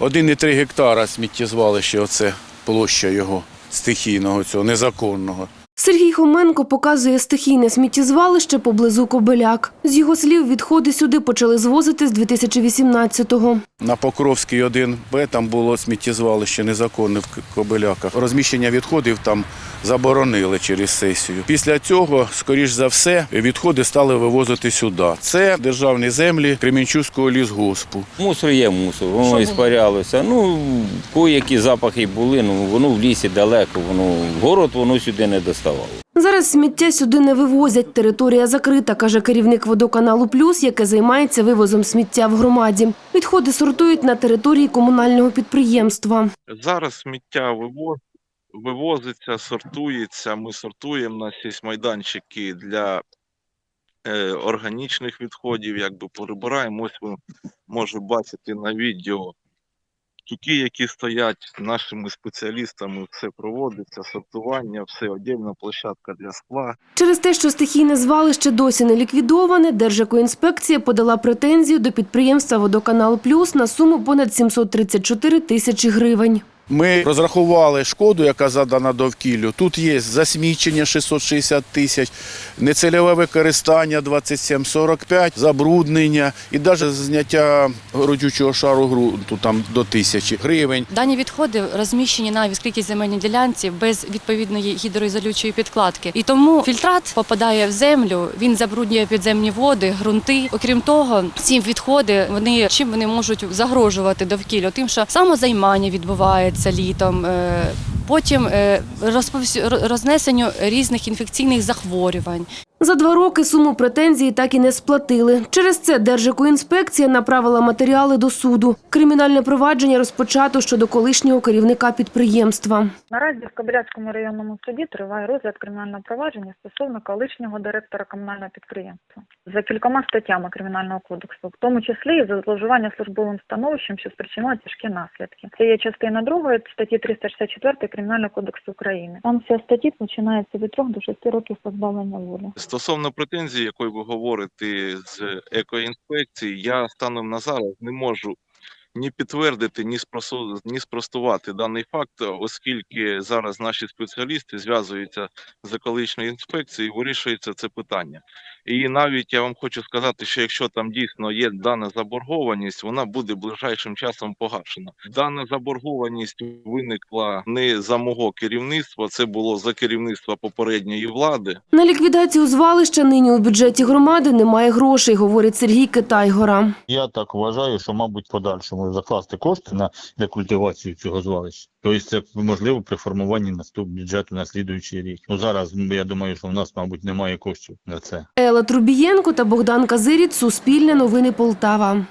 1,3 гектара сміттєзвалище, оце площа його стихійного, цього незаконного. Сергій Хоменко показує стихійне сміттєзвалище поблизу Кобеляк. З його слів, відходи сюди почали звозити з 2018-го. На Покровській 1Б там було сміттєзвалище незаконне в Кобиляках. Розміщення відходів там заборонили через сесію. Після цього, скоріш за все, відходи стали вивозити сюди. Це державні землі Кремінчуського лісгоспу. Мусор є мусор, воно і спарялося. Ну, кое-які запахи були, ну воно в лісі далеко, воно в город воно сюди не Зараз сміття сюди не вивозять. Територія закрита, каже керівник водоканалу Плюс, яке займається вивозом сміття в громаді. Відходи сортують на території комунального підприємства. Зараз сміття вивоз, вивозиться, сортується. Ми сортуємо. У нас є майданчики для е, органічних відходів, якби прибираємо. Ось ви можете бачити на відео тюки, які стоять нашими спеціалістами. Все проводиться, сортування, все одільна площадка для скла. Через те, що стихійне звалище досі не ліквідоване, Держекоінспекція подала претензію до підприємства «Водоканал Плюс» на суму понад 734 тисячі гривень. Ми розрахували шкоду, яка задана довкіллю. Тут є засмічення 660 тисяч, нецільове використання 27,45, забруднення і навіть зняття родючого шару ґрунту там до тисячі гривень. Дані відходи розміщені на відкритій земельній ділянці без відповідної гідроізолюючої підкладки. І тому фільтрат попадає в землю, він забруднює підземні води, ґрунти. Окрім того, ці відходи вони чим вони можуть загрожувати довкіллю? Тим, що самозаймання відбувається літом. е, Потім е, рознесенню різних інфекційних захворювань. За два роки суму претензії так і не сплатили. Через це Держекоінспекція направила матеріали до суду. Кримінальне провадження розпочато щодо колишнього керівника підприємства. Наразі в Кобиляцькому районному суді триває розгляд кримінального провадження стосовно колишнього директора комунального підприємства за кількома статтями кримінального кодексу, в тому числі і за зловживання службовим становищем, що спричинило тяжкі наслідки. Це є частина другої статті 364 кримінального кодексу України. Санкція статті починається від 3 до 6 років позбавлення волі. Стосовно претензій, якої ви говорите з екоінспекції, я станом на зараз не можу ні підтвердити, ні спросу- ні спростувати даний факт, оскільки зараз наші спеціалісти зв'язуються з екологічною інспекцією, і вирішується це питання. І навіть я вам хочу сказати, що якщо там дійсно є дана заборгованість, вона буде ближайшим часом погашена. Дана заборгованість виникла не за мого керівництва, це було за керівництва попередньої влади. На ліквідацію звалища нині у бюджеті громади немає грошей, говорить Сергій Китайгора. Я так вважаю, що, мабуть, подальшому закласти кошти на рекультивацію цього звалища. Тобто це можливо при формуванні наступ бюджету на слідуючий рік. Ну зараз я думаю, що в нас, мабуть, немає коштів на це. Ела Трубієнко та Богдан Казиріт, Суспільне новини Полтава.